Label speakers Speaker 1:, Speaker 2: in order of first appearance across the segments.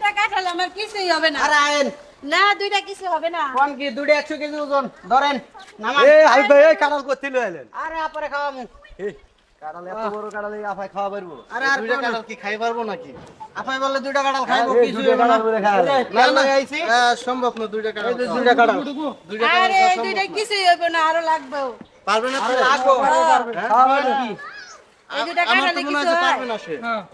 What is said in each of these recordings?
Speaker 1: দুইটা কাঁঠাল আমার কিছুই হবে না।
Speaker 2: আরে আয়েন
Speaker 1: না দুইটা কিছু হবে না।
Speaker 2: কোন কি দুটো একশো কেজি ওজন? ধরেন নামান।
Speaker 3: এ হাই ভাই এই কাঁঠাল করতে লই আইলেন?
Speaker 2: আরে আপরে খাওয়ামু।
Speaker 3: কাঁঠাল এত বড় কাঁঠাল এই আফাই খাওয়া পারব?
Speaker 2: আরে আর
Speaker 3: দুইটা কাঁঠাল কি খাই পারব নাকি?
Speaker 2: আপাই বললে দুইটা কাঁঠাল খাইবো কিছু না।
Speaker 3: কাঁঠাল করে খাওয়া যাবে।
Speaker 2: না না। আইছি
Speaker 3: সম্ভব না দুইটা কাঁঠাল
Speaker 2: এই যে
Speaker 3: খাওয়া।
Speaker 2: দুইটা কাঁঠাল।
Speaker 3: দুইটা কাঁঠাল
Speaker 1: আরে দুইটা কিছুই হবে না আরও লাগবে।
Speaker 3: পারবে না
Speaker 2: আরে
Speaker 3: তো?
Speaker 2: লাগবো? খাওয়া পারবে কি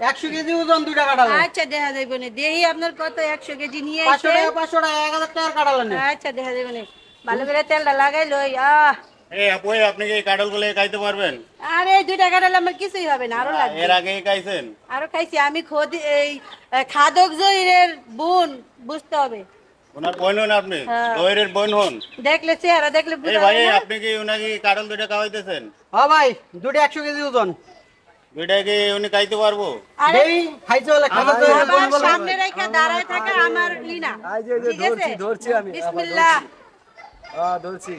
Speaker 2: একশো কেজি ওজন দুইটা কাঁঠাল
Speaker 1: আচ্ছা দেখা যাবে না। দেহি আপনার কত? একশো কেজি নিয়ে
Speaker 2: পাঁচশো টাকা পাঁচশো টাকা এক হাজার টাকার কাঁঠাল
Speaker 1: আচ্ছা দেখা যাবে না। ভালো করে তেলটা লাগাই লই। আহ।
Speaker 4: এই আপু আপনি কি এই কাঁঠালগুলো খাইতে পারবেন?
Speaker 1: আরে দুইটা কাঁঠাল আমার কিছুই হবে না আরও লাগবে।
Speaker 4: এর আগে খাইছেন?
Speaker 1: আরও খাইছি। আমি খোদি এই খাদক জহিরের বোন বুঝতে হবে।
Speaker 4: ওনার বোন হন আপনি?
Speaker 1: হ্যাঁ।
Speaker 4: বোন হন?
Speaker 1: দেখলে চেহারা দেখলে
Speaker 4: ভাই আপনি কি উনাকে কাঁঠাল দুইটা খাওয়াইতেছেন?
Speaker 2: হ্যাঁ ভাই দুটো একশো কেজি ওজন।
Speaker 4: উনি খাইতে পারব?
Speaker 1: আরে
Speaker 2: খাবার তো
Speaker 1: আমার সামনে রেখে দাঁড়ায় থাকে আমার লিনা।
Speaker 3: এই যে, যে ধরছি, ধরছি আমি,
Speaker 1: বিসমিল্লাহ।
Speaker 3: হ্যাঁ, ধরছি।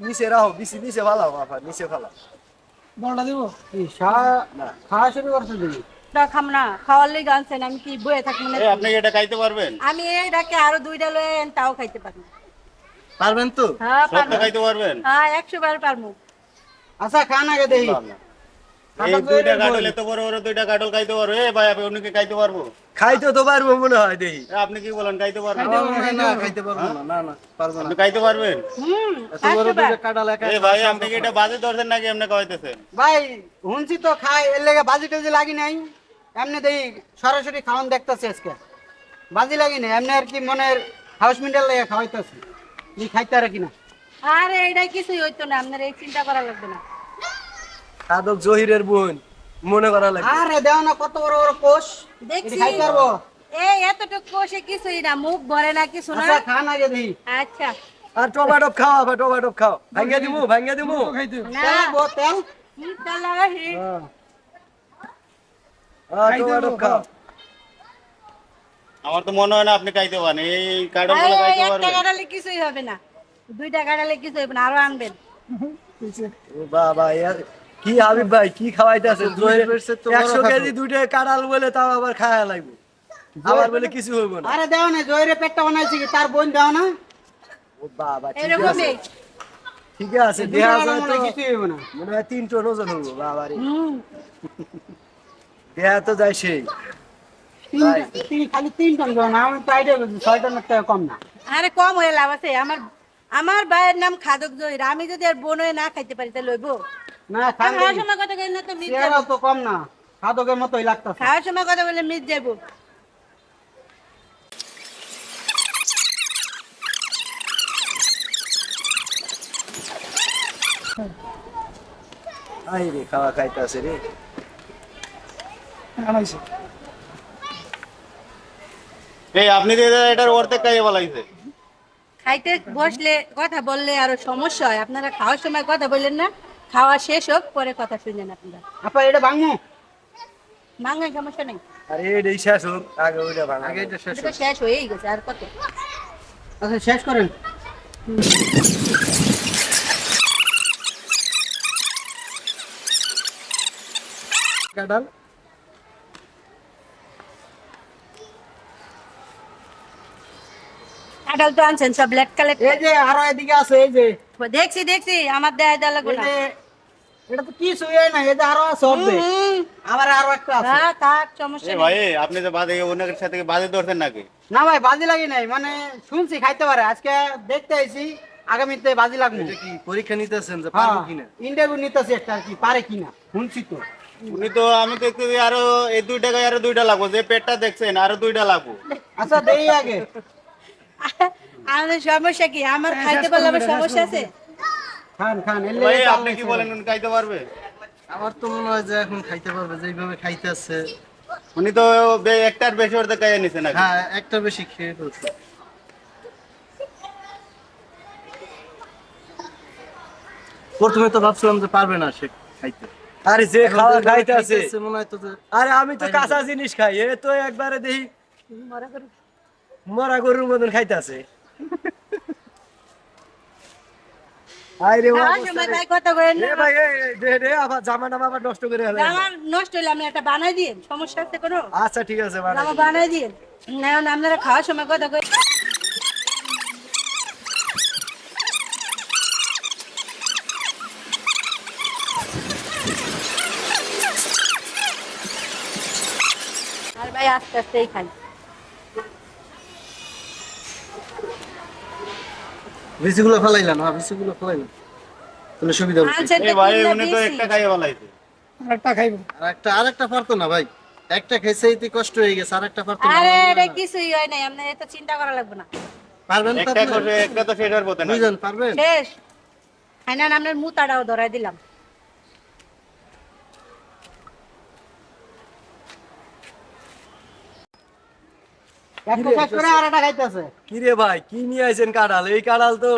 Speaker 3: নিচে রাখো নিচে নিচে ফালাও আফা নিচে ফালাও।
Speaker 2: কি, সা- খাওয়া শুরু
Speaker 1: খাম না। খাওয়ার লেগে আনছেন আমি কি বয়ে থাকব না
Speaker 4: আপনি এটা খাইতে পারবেন?
Speaker 1: আমি এই ডাকে আরও দুইটা লয়ে তাও খাইতে পারি
Speaker 3: পারবেন তো?
Speaker 1: হ্যাঁ পারব।
Speaker 4: খাইতে পারবেন?
Speaker 1: হ্যাঁ একশো বার পারব।
Speaker 2: আচ্ছা খান আগে দেখি।
Speaker 4: এই দুইটা কাঁঠাল এত বড় বড় দুইটা কাঁঠাল খাইতে পারব। ভাই আপনি খাইতে পারব?
Speaker 3: খাইতে তো পারব মনে হয় দেখি।
Speaker 4: আপনি কি বলেন খাইতে পারবেন
Speaker 3: না খাইতে পারব না না না পারব না।
Speaker 4: খাইতে পারবেন?
Speaker 3: এত বড় দুইটা কাঁঠাল একা
Speaker 4: এই ভাই আপনি কি এটা বাজে ধরছেন নাকি এমনি খাওয়াইতেছেন
Speaker 2: ভাই শুনছি তো খাই এর লেগে বাজি টাজি লাগি নাই। এমনি সরাসরি খাওয়ান দেখতেছি আজকে। বাজি লাগি নাই এমনি আর কি মনের হাউস মিন্টার লেগে খাওয়াইতেছি। নি খাইতে আর কিনা?
Speaker 1: আরে এটা কিছুই হইতো না আপনার এই চিন্তা করা লাগবে না।
Speaker 3: সাধক জহিরের বোন মনে করা লাগে
Speaker 2: আরে দেও না কত বড় বড় কোষ।
Speaker 1: দেখছি।
Speaker 2: পারব?
Speaker 1: এই এতটুকু কষে কিছুই না মুখ ভরে না কিছু না।
Speaker 2: আচ্ছা খান আগে দেখি
Speaker 1: আচ্ছা।
Speaker 3: আর টমেটো খাও আবার টমেটো খাও। ভাঙ্গা দিমু ভাঙ্গা দিমু
Speaker 1: না।
Speaker 2: তেল তেল?
Speaker 1: হুম, তেল লাগাইছি।
Speaker 3: আর টমেটো খাও।
Speaker 4: আমার তো মনে হয় না আপনি খাইতে পারেন। এই খাইতে
Speaker 1: একটা
Speaker 4: পারবেন।
Speaker 1: কাটালে কিছুই হবে না। দুইটা কাটালে কিছু হবে না আরও আনবেন।
Speaker 3: বাবা কি হাবিব ভাই কি খাওয়াইতে আছে একশো কেজি দুইটা কাঁড়াল বলে তাও আবার খাওয়া লাগবে। আবার বলে কিছু হইব না।
Speaker 2: আরে দেও না জয়ের পেটটা বানাইছি কি তার বোন দেও না?
Speaker 3: ও বাবা ঠিক আছে। ঠিক আছে
Speaker 2: দুটো
Speaker 3: দেহা যায় তো।
Speaker 2: হয় কিছুই হইবো না।
Speaker 3: মনে হয় তিন টন ওজন হব বাবা রে। দেহা তো যায় সেই।
Speaker 2: তিন- খালি তিন টন দেও না আমি তো আইডিয়া ছয় টনের থেকে কম না।
Speaker 1: আরে কম হয়ে লাভ আছে আমার আমার ভাইয়ের নাম খাদক জহির আমি যদি আর বোন হয়ে না খাইতে পারি তাহলে লইবো
Speaker 2: না খান
Speaker 1: খাওয়ার সময় কথা কই না তো মিস যাব।
Speaker 2: তো কম না খাদকের মতোই লাগতেছে।
Speaker 1: খাওয়ার সময় কথা বলে মিস যাব।
Speaker 3: আই রে খাওয়া খাইতে আছে রে
Speaker 4: এই আপনি এটার অর্ধেক খাইয়ে বলাইছে
Speaker 1: খাইতে বসলে কথা বললে আরও সমস্যা হয়। আপনারা খাওয়ার সময় কথা বললেন না? খাওয়া শেষ হোক পরে কথা শুনেন আপনারা।
Speaker 2: আপা এটা ভাঙবো?
Speaker 1: মাঙ্গাই সমস্যা নেই।
Speaker 3: আরে এটাই শেষ হোক আগে ওইটা ভাঙা। আগে এটা শেষ
Speaker 1: এটা শেষ হয়েই গেছে আর কত?
Speaker 2: আচ্ছা শেষ করেন।
Speaker 3: কাঁঠাল?
Speaker 1: কাঁঠাল তো আনছেন সব ব্ল্যাক কালার
Speaker 2: এই যে আরও এদিকে আছে এই যে।
Speaker 1: দেখছি দেখছি আমার দেয়া দেওয়া লাগবে
Speaker 2: এই
Speaker 1: না
Speaker 2: যে এটা তো কি শুয়ে না এই যে আরও আছে অর্ধেক। আমার আরও একটা আছে।
Speaker 1: হ্যাঁ থাক সমস্যা নেই।
Speaker 4: ভাই আপনি যে বাজে ওনার সাথে বাজে ধরছেন নাকি?
Speaker 2: না ভাই বাজি লাগি নাই মানে শুনছি খাইতে পারে। আজকে দেখতে আইছি আগামীতে বাজি লাগবে।
Speaker 3: এটা কি পরীক্ষা নিতেছেন যে
Speaker 2: হ্যাঁ
Speaker 3: পারব কিনা?
Speaker 2: ইন্টারভিউ নিতেছি একটা আর কি পারে কিনা শুনছি তো।
Speaker 4: উনি তো আমি দেখতেছি আরও এই দুই টাকায় আরও দুইটা লাগবো যে পেটটা দেখছেন আরও দুইটা লাগবো।
Speaker 2: আচ্ছা দেই আগে।
Speaker 1: আমাদের সমস্যা কি? আমার খাইতে পারলে আমার সমস্যা আছে?
Speaker 2: খান খান
Speaker 4: ভাই আপনি কি বলেন উনি খাইতে পারবে?
Speaker 3: আমার তো মনে হয় যে এখন খাইতে পারবে যেইভাবে খাইতে আছে।
Speaker 4: উনি তো একটার বেশি খাইয়ে নিছে নাকি?
Speaker 3: হ্যাঁ একটা বেশি খেয়ে ফেলছে। প্রথমে তো ভাবছিলাম যে পারবে না সে খাইতে।
Speaker 5: আরে যে খাওয়া খাইতে আছে।
Speaker 3: মনে হয় তো
Speaker 5: আরে আমি তো কাঁচা জিনিস খাই এ তো একবারে দেখি। মরা গরুর মতন খাইতে আছে। আরে
Speaker 1: না
Speaker 5: ভাই এ, এ, দে দে আবার জামা টামা আবার নষ্ট করে হলে
Speaker 1: নষ্ট আমি বানাই সমস্যা আছে কোনো?
Speaker 5: আচ্ছা ঠিক আছে
Speaker 1: জামা বানাই না আপনারা খাওয়ার সময় আর ভাই আস্তে আস্তেই খাই
Speaker 3: বিসিগুলো ফলাইলা না বিসিগুলো ফলাইলা। তাহলে সুবিধা হবে?
Speaker 1: আচ্ছা,
Speaker 4: এই ভাই উনি তো একটা খাইয়ে বলাইছে
Speaker 5: আরেকটা খাইবো।
Speaker 3: আর একটা আরেকটা পারতো না ভাই। একটা এতে কষ্ট হয়ে গেছে আরেকটা পারতো না
Speaker 1: আরে এটা কিছুই হয় নাই আপনি এত চিন্তা করা লাগবে না।
Speaker 3: পারবেন তো
Speaker 4: একটা করে একটা তো শেষ হওয়ার পথে না।
Speaker 3: দুইজন পারবেন?
Speaker 1: শেষ। হ্যাঁ না আপনার মুতাটাও ধরাই দিলাম।
Speaker 2: করে
Speaker 5: ভাই কি নিয়ে আইছেন কাঁঠাল এই কাঁঠাল তো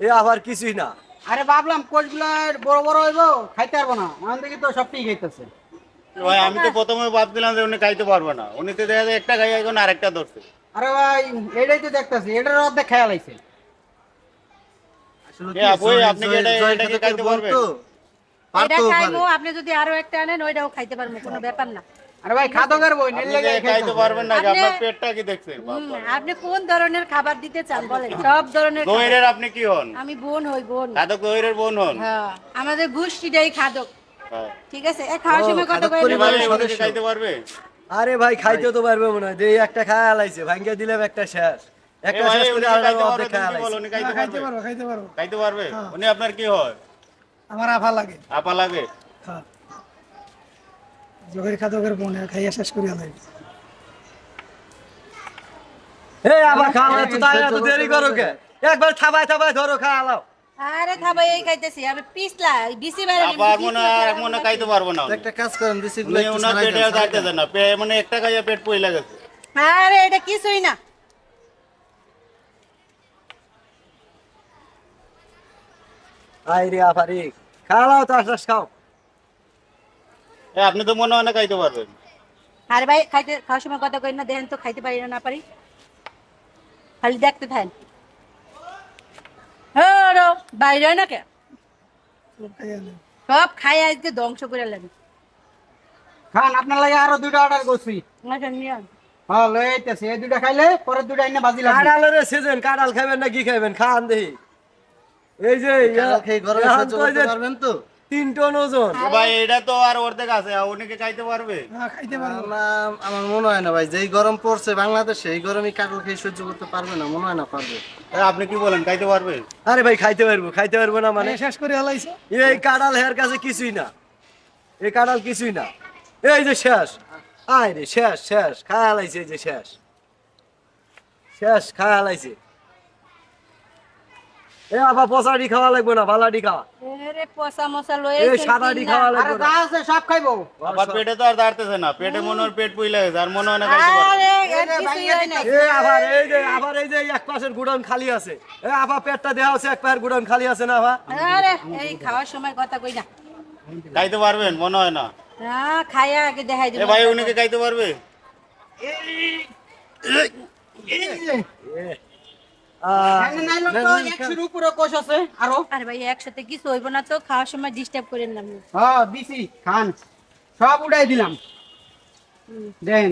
Speaker 5: এ আবার কিছুই না।
Speaker 2: আরে ভাবলাম কোচগুলা বড় বড় হইব খাইতে পারব না। দেখি তো সবটি খাইতেছে।
Speaker 4: ভাই আমি তো প্রথমে ভাবছিলাম যে উনি খাইতে পারবে না। উনি তো দেখা যায় একটা খাইয়ে এখন আরেকটা ধরছে।
Speaker 2: আরে ভাই এটাই তো দেখতেছি এটার অর্ধেক খেয়াল আইছে
Speaker 4: আপনি এটা- এটা খাইতে পারবেন?
Speaker 1: এটা খাইবো আপনি যদি আরও একটা আনেন ওইটাও খাইতে পারব কোনো ব্যাপার না।
Speaker 2: আরে ভাই খাদকের বই
Speaker 4: খাইতে পারবেন না আপনার পেটটা কি দেখছেন?
Speaker 1: আপনি কোন ধরনের খাবার দিতে চান বলেন? সব ধরনের
Speaker 4: দইরের আপনি কি হন?
Speaker 1: আমি বোন হই বোন।
Speaker 4: খাদক দইরের বোন হন?
Speaker 1: হ্যাঁ আমাদের গোষ্ঠীটাই খাদক।
Speaker 4: হ্যাঁ।
Speaker 1: ঠিক আছে? এ খাওয়ার সময় কত করে
Speaker 4: এ
Speaker 3: পরিবার।
Speaker 4: ভাই
Speaker 1: নেবেন?
Speaker 4: উনি কি খাইতে পারবে?
Speaker 5: আরে ভাই খাইতে তো পারবে মনে হয়। একটা খায়া লাইছে ভাঙ্গে দিলাম একটা শেষ। একটা শেষ করে
Speaker 4: কি খাইতে পারবে
Speaker 5: অর্ধেক খায়া লাইছে
Speaker 4: খাইতে
Speaker 5: খাইতে
Speaker 4: পারবে
Speaker 5: পারব খাইতে পারব?
Speaker 4: খাইতে পারবে। উনি আপনার কি হয়?
Speaker 5: আমার আফা লাগে।
Speaker 4: আপা লাগে?
Speaker 5: হ্যাঁ জোগাড়ি খাদকের বোনে খাইয়া শেষ করিয়া লাগে এই আবার খাওয়া তো তাই এত দেরি করো কে? একবার থাবাই থাবাই ধরো খাওয়া
Speaker 1: আরে খাবার এই খাইতেছি আমি পিছলা দিছি বাইরে
Speaker 4: আপা আর মনে আর খাইতে পারব না।
Speaker 3: একটা কাজ করেন
Speaker 4: পেটে
Speaker 3: দেন।
Speaker 4: না পে- মানে একটা খাইয়া পেট পই লাগেছে
Speaker 1: আরে এটা কিছুই না।
Speaker 5: আফারি খাওয়াও তো আশ্বাস খাও।
Speaker 4: আপনি তো মনে হয় না খাইতে পারবেন।
Speaker 1: আরে ভাই খাইতে খাওয়ার সময় কথা কই না দেখেন তো খাইতে পারি না না পারি। খালি দেখতে থাকেন। হ্যাঁ বাইরে না কে? সব খাই আজকে ধ্বংস করে লাগবে
Speaker 2: খান আপনার লাগে আরও দুইটা অর্ডার করছি।
Speaker 1: আচ্ছা
Speaker 2: হ্যাঁ আইতেছে। এই দুইটা খাইলে পরের দুইটা এনে বাজি লাগবে।
Speaker 5: কাঁঠালের সিজন কাঁঠাল খাবেন না কি খাবেন খান দেখি। এই যে
Speaker 3: খেয়ে গরমে সহ্য করতে পারবেন তো?
Speaker 5: তিন টন ওজন।
Speaker 4: ভাই এটা তো আর অর্ধেক আছে আর উনি কি খাইতে পারবে।
Speaker 3: না, আমার মনে হয় না ভাই যেই গরম পড়ছে বাংলাদেশে এই গরমই কাঁঠাল খেয়ে সহ্য করতে পারবে না মনে হয় না পারবে।
Speaker 4: আপনি কি বলেন খাইতে পারবে?
Speaker 5: আরে ভাই খাইতে পারব খাইতে পারব না মানে শেষ করে হালাইছে এই কাঁঠাল হের কাছে কিছুই না। এই কাঁঠাল কিছুই না। এই যে শেষ। আয় রে শেষ শেষ খায় হালাইছে এই যে শেষ। শেষ খায় হালাইছে এ আবার পচাডি খাওয়া লাগবে না ভালাডি খাওয়া।
Speaker 1: এরে পচা মশা লয়ে
Speaker 5: এই সাদাডি খাওয়া
Speaker 2: আরে যা আছে সব খাইবো
Speaker 4: আবার পেটে তো আর দাঁড়তেছে না পেটে মনে হয় পেট পুই লাগেছে আর মনে হয় না খাইতে পারবে
Speaker 1: আরে
Speaker 2: এই
Speaker 1: এর
Speaker 2: রে,
Speaker 1: কিছুই
Speaker 2: ভাইয়া
Speaker 1: হয় নাই
Speaker 5: এ আবার এই যে আবার এই যে এক পাশের গুডাউন খালি আছে এ আবার পেটটা দেওয়া আছে এক পাশের গুডাউন খালি আছে না
Speaker 1: আরে এই খাওয়ার সময় কথা কই না
Speaker 4: খাইতে পারবেন মনে হয় না
Speaker 1: না আগে দেখাই
Speaker 4: এ ভাই উনি কি খাইতে পারবে
Speaker 2: সব উড়াই দিলাম। দেন।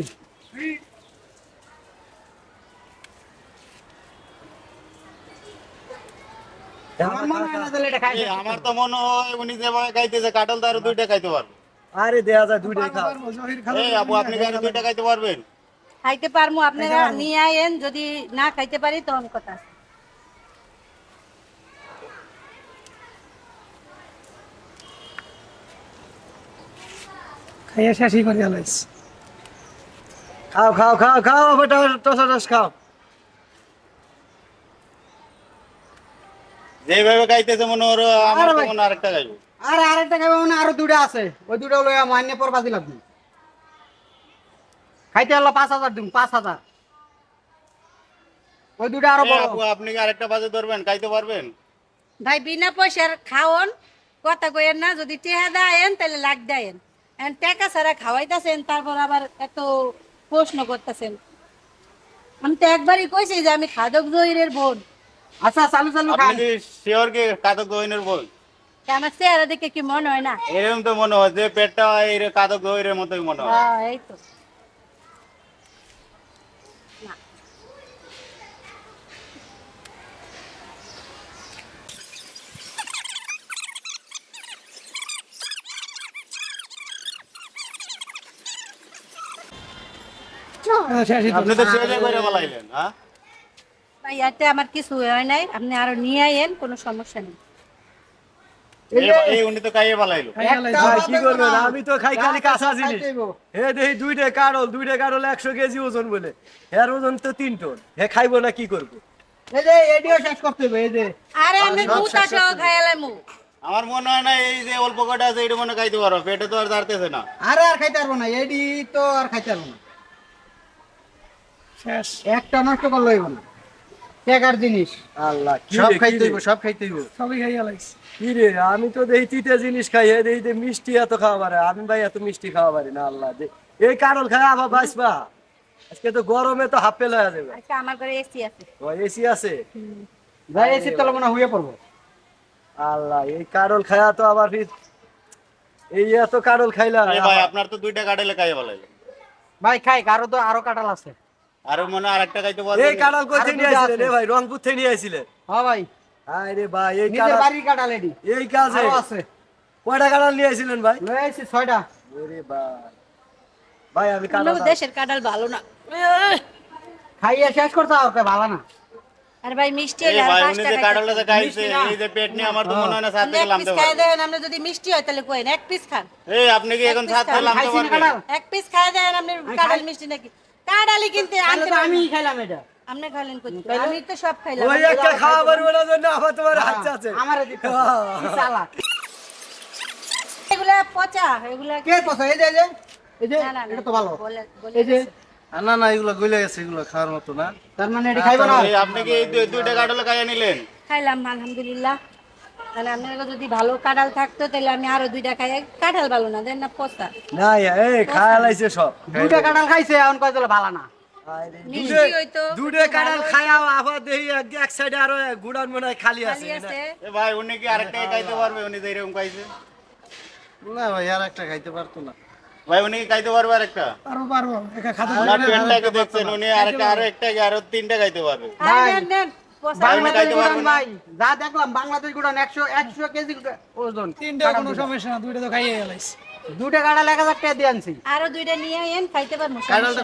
Speaker 2: আমার
Speaker 4: তো মনে হয় উনি যেভাবে খাইতেছে কাঁঠাল তো আরও দুইটা খাইতে পারবে।
Speaker 5: আরে দেয়া যায় দুইটাই খাও।
Speaker 4: আপু আপনি আরও দুইটা খাইতে পারবেন?
Speaker 1: খাইতে পারমু আপনারা নিয়ে আইন যদি না খাইতে পারি তখন কথা আছে।
Speaker 5: খাইয়া শেষই করে আলাইছে খাও খাও খাও খাও টসা টস খাও।
Speaker 4: যেভাবে খাইতেছে মনে আমার তো
Speaker 2: ভাই।
Speaker 4: আরেকটা খাইবে।
Speaker 2: আরে আরেকটা খাইবো মানে আরও দুইটা আছে। ওই দুটো লইয়া মান্য পর বাজি লাগবে খাইতে হলো পাঁচ হাজার দিন পাঁচ হাজার। ওই দুটো
Speaker 4: আরও
Speaker 2: বড়।
Speaker 4: আপনি কি আরেকটা বাজে ধরবেন? খাইতে পারবেন?
Speaker 1: ভাই বিনা পয়সার খাওন কথা কইেন না যদি টেহা দেন তাহলে লাগ দেন। এখন টাকা ছাড়া খাওয়াইতেছেন তারপর আবার এত প্রশ্ন করতেছেন। আমি তো একবারই কইছি যে আমি খাদক জহিরের বোন।
Speaker 2: আচ্ছা চালু চালু
Speaker 4: আপনি
Speaker 2: খান
Speaker 4: কি শিওর কি দইনের বই
Speaker 1: তা আমার চেহারা দেখে কি মনে হয় না?
Speaker 4: এরকম তো মনে হয় যে পেটটা এই কাতক দইরের মতোই মনে হয়।
Speaker 1: হ্যাঁ এই তো।
Speaker 4: আপনি তো ছেলে করে বলাইলেন হ্যাঁ?
Speaker 1: ভাই এতে আমার কিছু হয় নাই। আপনি আরও নিয়ে আইয়েন কোনো সমস্যা নেই।
Speaker 4: এই- এই উনি তো খাইয়ে বলাইলো
Speaker 2: একটা
Speaker 5: ভাই কি
Speaker 2: বাদে
Speaker 5: করবেন?
Speaker 2: না।
Speaker 5: আমি তো খাই খালি কাঁচা জিনিস। হে দেখি দুইটা কারল দুইটা কারল একশো কেজি ওজন বলে। এর ওজন তো তিন টন। হে খাইবো না কি করব?
Speaker 1: মুতা সহ খাইলাম
Speaker 4: আমার মনে হয় না এই যে অল্প কটা আছে এটা মনে খাইতে পারো। পেটে তো আর দাঁড়তেছে না।
Speaker 2: আরে আর খাইতে পারব না। এডি তো আর খাইতে পারব না। একটা নষ্ট করলে হইব না। টেকার জিনিস।
Speaker 5: আল্লাহ কি
Speaker 2: সব
Speaker 5: রে,
Speaker 2: খাইতে হইব সব খাইতে হইব।
Speaker 5: কি রে আমি তো দেখি তিতে জিনিস খাই হে মিষ্টি এত খাওয়া পারে আমি ভাই এত মিষ্টি খাওয়া পারি না আল্লাহ এই কারল খাই আবার বাঁচবা। আজকে তো গরমে তো হাফ পেল হয়ে যাবে।
Speaker 1: আচ্ছা আমার ঘরে এসি আছে।
Speaker 5: এসি আছে?
Speaker 2: যাই এসি তলে মনে হইয়া পড়ব।
Speaker 5: আল্লাহ এই কারল খায়া তো আবার ফির এই এত কারল খাইলা।
Speaker 4: এই ভাই আপনার তো দুইটা কাটালে খাইয়ে বলাইলো
Speaker 2: ভাই খাই কারও তো আরও কাটাল আছে।
Speaker 4: আর মনে হয় আরেকটা খাইতে
Speaker 5: এই
Speaker 2: আরও
Speaker 5: নিয়ে
Speaker 2: আছে।
Speaker 5: এ ভাই? রংপুর থেকে নিয়ে আসিলেন
Speaker 2: হ্যাঁ ভাই।
Speaker 5: আয় রে ভাই এই
Speaker 2: বাড়ির কাটাল এডি
Speaker 5: এই কাজে
Speaker 2: আরও আছে।
Speaker 5: কয়টা নিয়ে আসিলেন ভাই?
Speaker 2: আইছি ছয়টা।
Speaker 5: ওরে ভাই। ভাই আমি
Speaker 1: দেশের কাঁঠাল ভালো না।
Speaker 2: খাইয়া শেষ করতে হবে ভালো না।
Speaker 1: আর ভাই মিষ্টি
Speaker 4: এই
Speaker 1: আর
Speaker 4: ভাই
Speaker 1: টাকা
Speaker 4: যে কাটালে যে খাইছে
Speaker 2: মিষ্টি না।
Speaker 4: এই যে পেট নিয়ে আমার তো মনে হয় না সাত
Speaker 1: আপনি
Speaker 4: লামতে
Speaker 1: পিস খাই দেন আপনি যদি মিষ্টি হয় তাহলে কোয়েন এক পিস খান।
Speaker 4: এই আপনি কি এখন সাত লামতে পারবেন?
Speaker 1: এক পিস খাই দেন আপনি কাঁঠাল মিষ্টি নাকি? কিনতে আনতে
Speaker 2: আমি খাইলাম এটা।
Speaker 1: আপনি খাইলেন কই আমি তো সব খাইলাম
Speaker 5: ওই একটা খাওয়া পারব না জন্য আবার তোমার হাত আছে।
Speaker 2: আমার দিতে চালা
Speaker 1: এগুলা পচা এগুলা
Speaker 2: কে পছন্দ এই যে এই যে এটা তো ভালো।
Speaker 1: বলে বলে
Speaker 2: এই যে
Speaker 5: না না এগুলো গলে গেছে এগুলো খাওয়ার মতো না।
Speaker 2: তার মানে এটা খাইবো না।
Speaker 4: আপনি কি এই দুইটা কাটালে খাইয়ে নিলেন?
Speaker 1: খাইলাম আলহামদুলিল্লাহ। তাহলে আপনার যদি ভালো কাঁঠাল থাকতো তাহলে আমি আরও দুইটা খাই। কাঁঠাল ভালো না দেন না পচা
Speaker 5: না এই খায়া লাইছে সব।
Speaker 2: দুইটা কাটাল খাইছে এখন কয় দিলে ভালো না।
Speaker 1: মিষ্টি
Speaker 5: কাঁঠাল খায়া আবার দেখি এক এক সাইডে আরও গুড়ান মনে হয় খালি আছে
Speaker 4: এ ভাই উনি কি আরেকটা খাইতে পারবে? উনি যে এরকম খাইছে।
Speaker 5: না ভাই আর একটা খাইতে পারতো না।
Speaker 4: ভাই উনি কি খাইতে পারবে আরেকটা? না পেনটাকে দেখছেন উনি আরেকটা আরও একটা আরও তিনটা খাইতে পারবে।
Speaker 2: বাংলাদেশ গুড়ান ভাই। যা দেখলাম বাংলাদেশ গুড়ান একশো একশো কেজি ওজন। তিনটা কোনো সমস্যা না দুইটা তো খাইয়ে গেলাইছি দুইটা কাটাল এক হাজার টাকা দিয়ে আনছি।
Speaker 1: আরও দুইটা নিয়ে এন খাইতে পারব